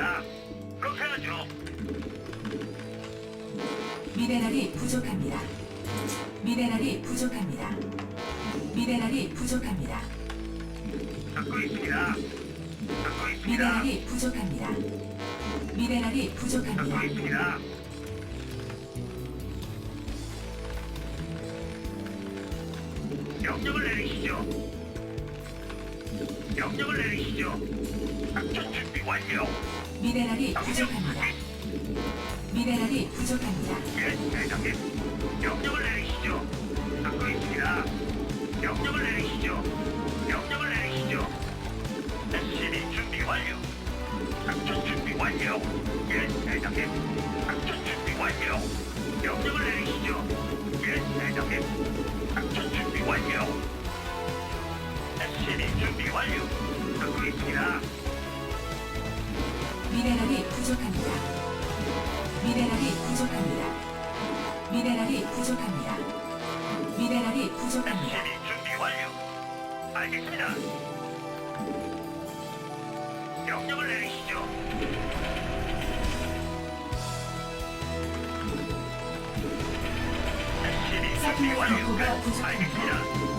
있습니다. 그렇게 하죠. 미네랄이 부족합니다. 미네랄이 부족합니다. 미네랄이 부족합니다. 듣고 있습니다. 듣고 있습니다. 미네랄이 부족합니다. 미네랄이 듣고 부족합니다. 있습니다. 명령을 내리시죠. 명령을 내리시죠. 작전 준비 완료. 미네랄이 부족합니다. 미네랄이 부족합니다. 예, 대장님. 명령을 내리시죠. 듣고 있습니다. 명령을 내리시죠. 명령을 내리시죠. SCB 준비 완료. 작전 준비 완료. 예, 대장님. 작전 준비 완료. 명령을 내리시죠. 예, 대장님. 작전 준비 완료. SCB 준비 완료. 듣고 있습니다. 부족합니다. 미네랄이 부족합니다. 미네랄이 부족합니다. 미네랄이 부족합니다. SCB 준비 완료. 알겠습니다. 명령을 내리시죠. SCB 준비 서플라이 완료. 디포가 부족합니다. 알겠습니다.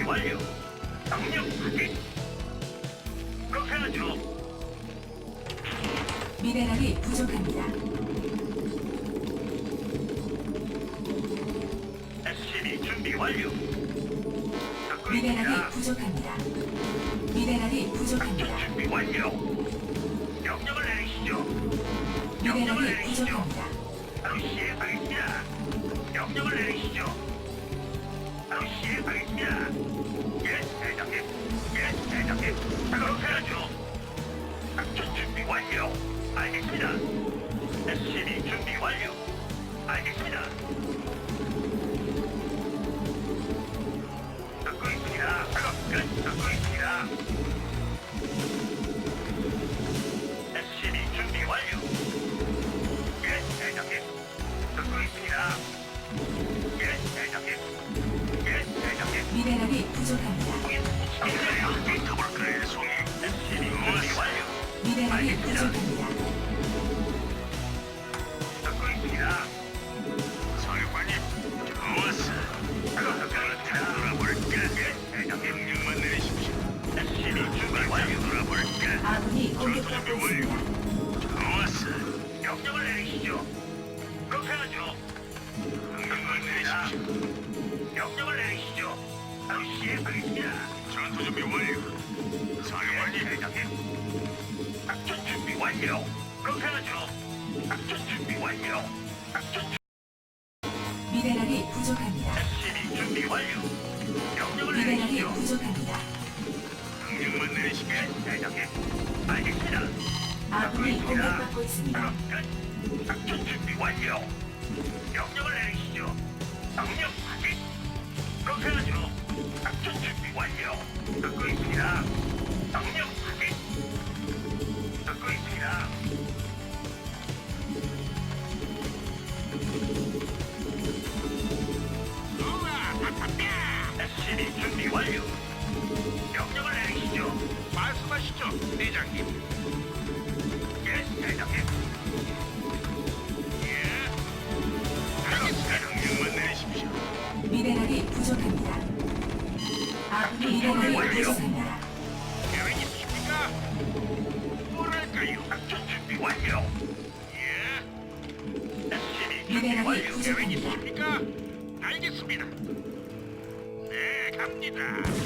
준비 완료. 명령 확인. 그렇게 하죠. 미네랄이 부족합니다. SCB 준비 완료. 듣고 미네랄이. 부족합니다. 미네랄이 작전 부족합니다. 준비 완료. 명령을 내리시죠. 명령을 미네랄이 내리시죠. 부족합니다. 바로 시행하겠습니다. 명령을 내리시죠. 바로 시행 그렇게 하죠. 작전 준비 완료. 알겠습니다. SCB 준비 완료. 미네랄이 부족합니다. SCB 준비 완료. 명령을 미네랄이 내리시죠. 부족합니다. 명령만 내리시게 대장님. 알겠습니다. 아군이 공격받고 있습니다. 끝. 작전 준비 완료. 명령을 내리시죠. 명령 확인. 그렇게 하죠. 작전 준비 완료. 듣고 있습니다. 명령 완료. 명령을 내리시죠. 말씀하시죠, 대장님. 예, 대장님. 예. 명령만 내리십시오. 미네랄이 부족합니다. 아군이 미네랄이 부족합니다. 네,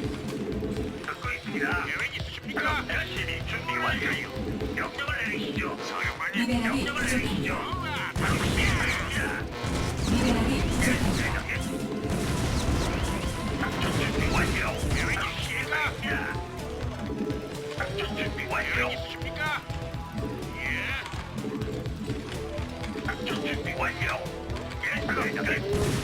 듣고 있습니다. 계획 있으십니까? 열심히 준비 완료. 명령을 내리시죠. 사령관님, 미네랄이 명령을 부족합니다. 내리시죠. 바로 시행하겠습니다. 미네랄이 부족합니다. 작전 준비 완료. 계획 시행하겠습니다. 작전 준비 완료. 있으십니까? 예. 작전 준비 완료. 예, 대장님.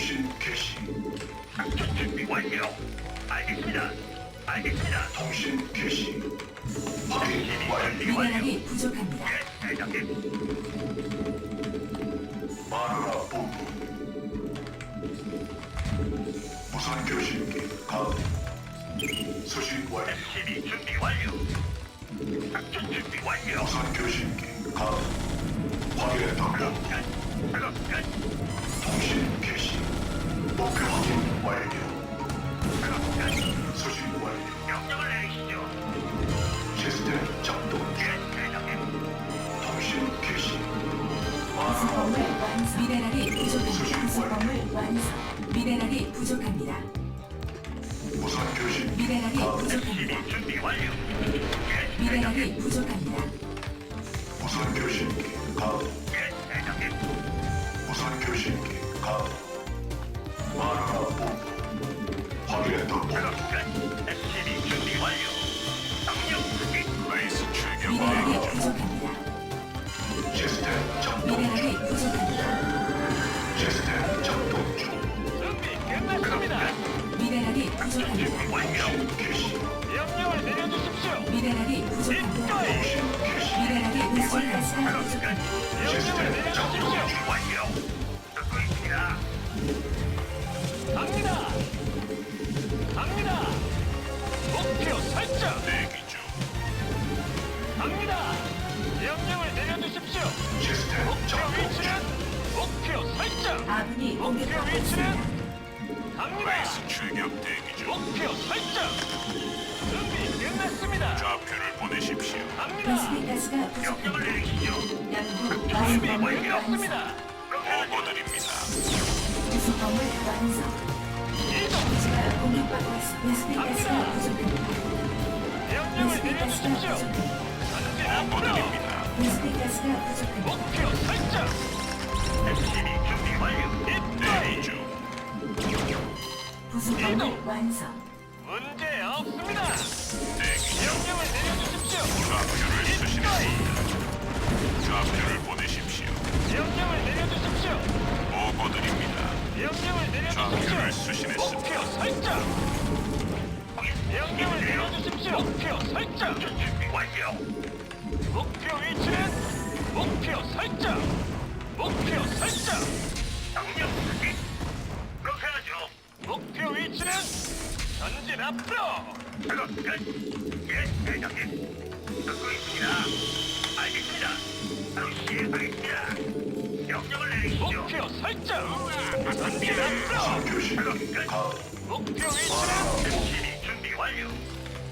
통신 개시. 작전 준비 완료. 알겠습니다. 알겠습니다. 통신 개시. 확인 SCV 완료. 준비 완료. 미네랄이 부족합니다. 예, 대장님. 마누라 본부. 무선 교신기. 수신 완료. SCV 준비 완료. 작전 준비 완료. 무선 교신기. 확인했다 끝. 통신 확인 완료. 수신 완료. 명령을 내리시죠. 시스템 작동 중. 예, 대장님. 통신 개시. 구성범을 완성. 미네랄이 부족합니다. 구성범을 완성. 미네랄이 부족합니다. 무선 교신 미네랄이. 부족합니다. SCV 준비 완료. 예, 대장님. 미네랄이 부족합니다. 무선 교신기 가동. 예, 대장님. 무선 교신기 가동. 레이스 출격 미네랄이 부족합니다. 설정. 대기 중. 갑니다. 명령을 내려주십시오. 시스템 목표 작동 위치는 중. 목표 설정. 아군이 목표 공격받고 있습니다. 위치는 갑니다. 레이스 출격 대기 중. 목표 설정. 준비 끝났습니다. 좌표를 보내십시오. 갑니다. 가스가 명령을 부족합니다. 내리시죠. 양부 준비 완성. 끝났습니다. 보고드립니다. 완성. 이동. 기지가 공격받고 있습니다. 가스가 부족합니다. 명령을 내려주십시오. 내려주십시오. 목표 설정. 준비 완료. 목표 위치는 목표 설정. 목표 설정. 명령 확인. 그렇게 하죠. 목표 위치는 전진 앞으로. 작업 끝. 예, 대장님. 듣고 있습니다. 알겠습니다. 바로 시행하겠습니다. 명령을 내리시죠. 목표 설정. 전진 앞으로. 교신기 가동. 목표 위치는 SCV 준비 완료.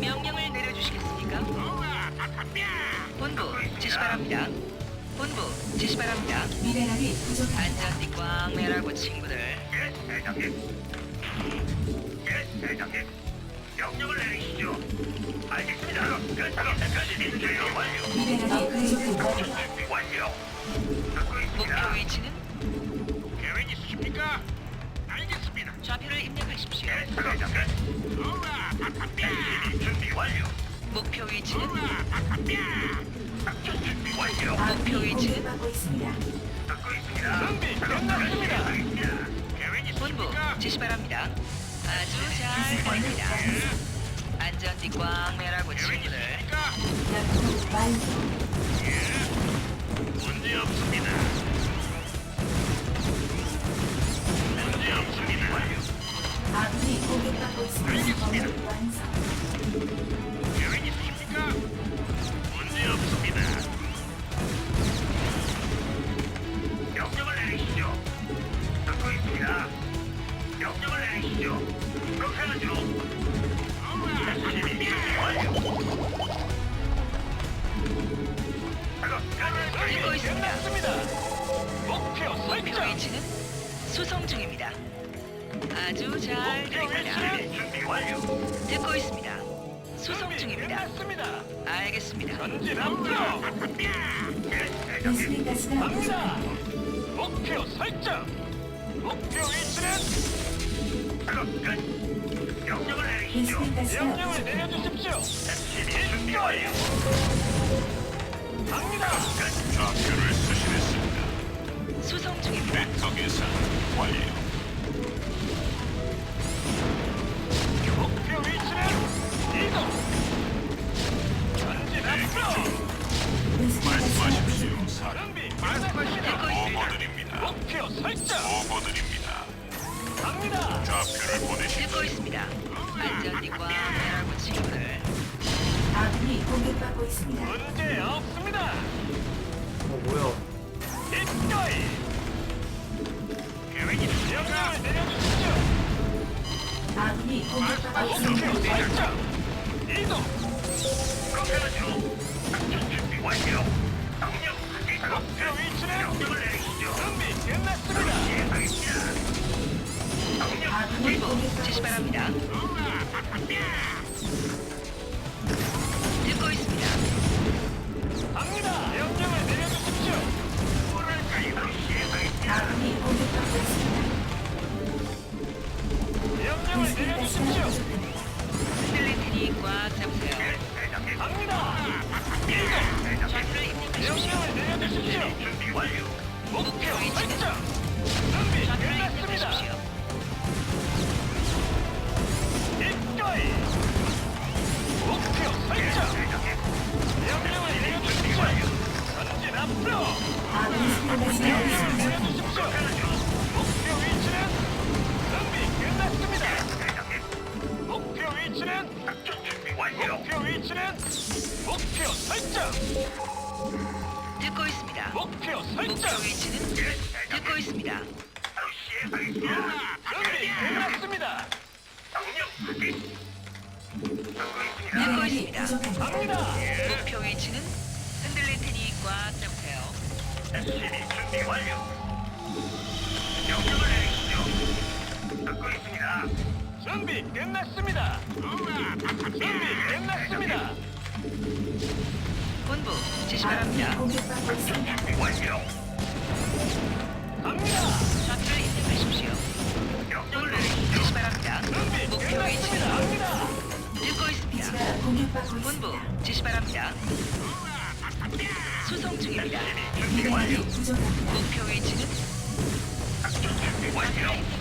명령을 내려주시겠습니까? 본부 지시 바랍니다. 본부 지시 바랍니다. 미네랄이 부족합니다. 안전띠 꽝 매라고 친구들. 예, 대장님. 대장님. 명령을 내리시죠. 알겠습니다. 끝. 작업 끝. 준비 완료. 미네랄이 부족합니다. 좌표를 입력하십시오. 예. 우와, 준비 완료. 목표 위치는 우와, 작전 준비 완료. 아군이 위치는? 공격받고 있습니다. 듣고 있습니다. 준비 작업 끝났습니다. 끝. 계획 본부? 지시 바랍니다. 아주 잘 들립니다. 안전띠 꽉 매라고 계획 친구들. 약속 완료. 문제 없습니다. 아군이 공격받고 있습니다. 완성. 대장님. 갑니다. 목표 설정. 목표 위치는 작업 끝. 명령을 내리시죠. 명령을. 내려주십시오. SCB 준비 완료. 갑니다. 좌표를 수신했습니다. 수송 중입니다. 벡터 계산 완료. 고드립니다. 목표 설정. 보고드립니다. 갑니다. 좌표를 보내십시오. 듣고 있습니다. 안전띠 꽉 매라고 친구들. 아군이 공격받고 있습니다. 문제 없습니다. 어 뭐야? 이거이. 계획 있으십니까? 명령을 내려주십시오. 아군이 공격받고 목표 있습니다. 설정. 이동. 하죠. 작전 준비 완료. 목표 끝. 위치는. 준비 끝났습니다. 지시 바랍니다. Yes. 준비 끝났습니다. 준비 끝났습니다. 본부 지시 바랍니다. 공격받고 있습니다. 준비 완료. 갑니다. 좌표를 입력하십시오. 내리시죠. 지시 바랍니다. 준비 목표 끝났습니다. 갑니다. 듣고 있습니다. 기지가 공격받고 본부 있습니다. 지시 바랍니다. 수송 중입니다. 준비 완료. 미네랄이 부족합니다. 목표 위치는 완료.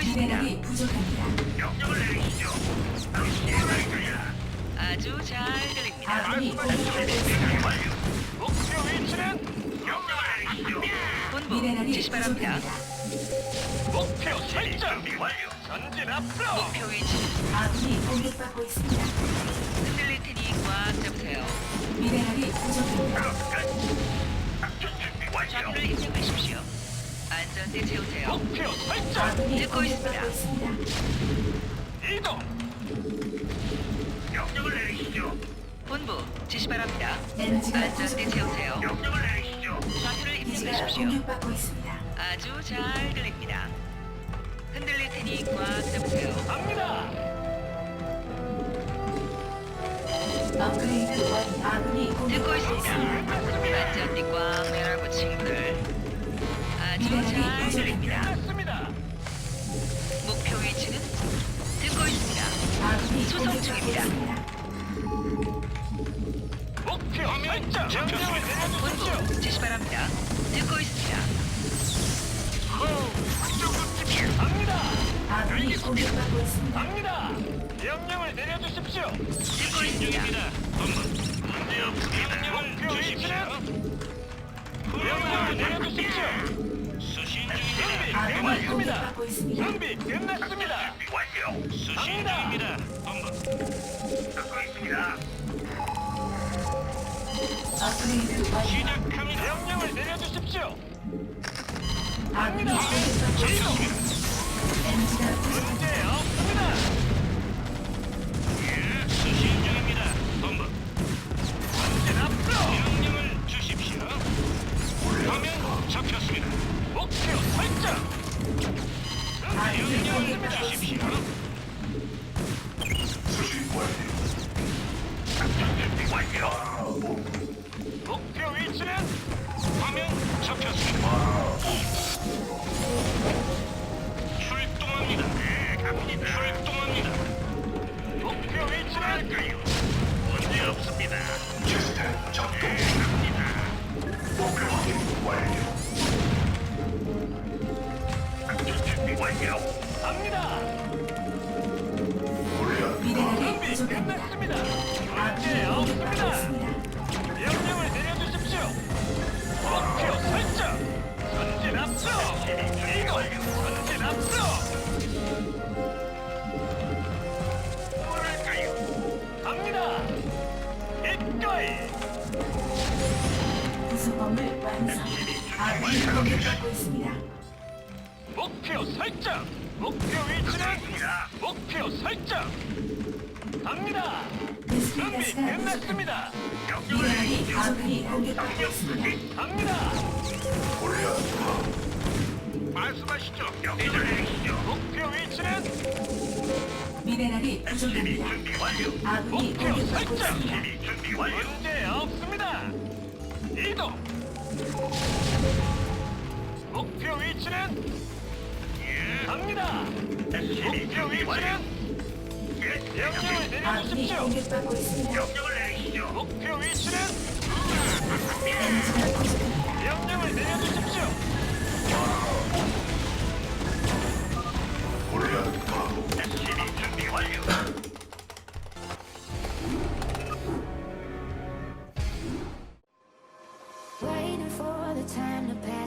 듣고 있습니다. 미네랄이 부족합니다. 명령을 내리시죠. 바로 시행하겠습니다. 아주 잘 들립니다. 아군이 공격받고 있습니다. 준비 완료. 목표 위치는 명령을 내리시죠. 본부 미네랄이 지시 바랍니다. 부족합니다. 목표 설정. 준비 완료. 전진 앞으로. 목표 위치는 아군이 공격받고 있습니다. 흔들릴 테니 꽉 잡으세요. 미네랄이 부족합니다. 작업 끝. 작전 준비 완료. 좌표를 입력하십시오. 안전대 채우세요. 목표 설정. 아군이 듣고 있습니다. 공격받고 있습니다. 이동. 명령을 내리시죠. 본부 지시 바랍니다. 에너지가 부족합니다. 채우세요. 명령을 내리시죠. 좌표를 기지가 입력하십시오. 공격받고 있습니다. 아주 잘 들립니다. 흔들릴 테니 꽉 잡으세요. 갑니다. 업그레이드 완. 아군이 듣고 공격받고 있습니다. 있습니다. 안전띠 꽉 매라고 친구들. 아주 잘 들립니다. 끝났습니다. 목표 위치는 듣고 있습니다. 아군이 수송 공격받고 중입니다. 있습니다. 목표 설정. 명령을 내려주십시오. 본부 지시 바랍니다. 듣고 있습니다. 호, 갑니다. 아군이 공격받고 있습니다. 갑니다. 명령을 내려주십시오. 듣고 있습니다. 문제 없습니다. 목표 위치는 명령을 내려주십시오. 아군이 끝났습니다. 공격받고 있습니다. 준비 끝났습니다. 준비 완료. 수신 갑니다. 중입니다. 본부. 듣고 있습니다. 업그레이드 완. 시작합니다. 명령을 내려주십시오. 아군이 공격받고 있습니다. 엔지가 없습니다. 시스템 작동 네, 중. 목표 확인 완료. 작전 준비 완료. 갑니다. 미네랄이 부족합니다. 끝났습 구성범을 완성. 아군이 공격받고 있습니다. 목표 설정. 목표 위치는. 목표 설정. 갑니다. 준비 부족합니다. 끝났습니다. 내리시죠. 아군이 공격받고 있습니다. 갑니다. 말씀하시죠. 명령을 내리시죠. 목표 위치는 미네랄이 부족합니다. 준비 완료. 아군이 목표 공격받고 설정. 있습니다. SCB 준비 완료. 문제 없습니다. 이동. 목표 위치는 예. 갑니다. 목표. 위치는 예, 명령을. 아군이 내려주십시오. 공격받고 있습니다. 명령을 내리시죠. 목표 위치는 부족합니다. 명령을 내려주십시오. 골리앗 가도 SCB 준비 완료.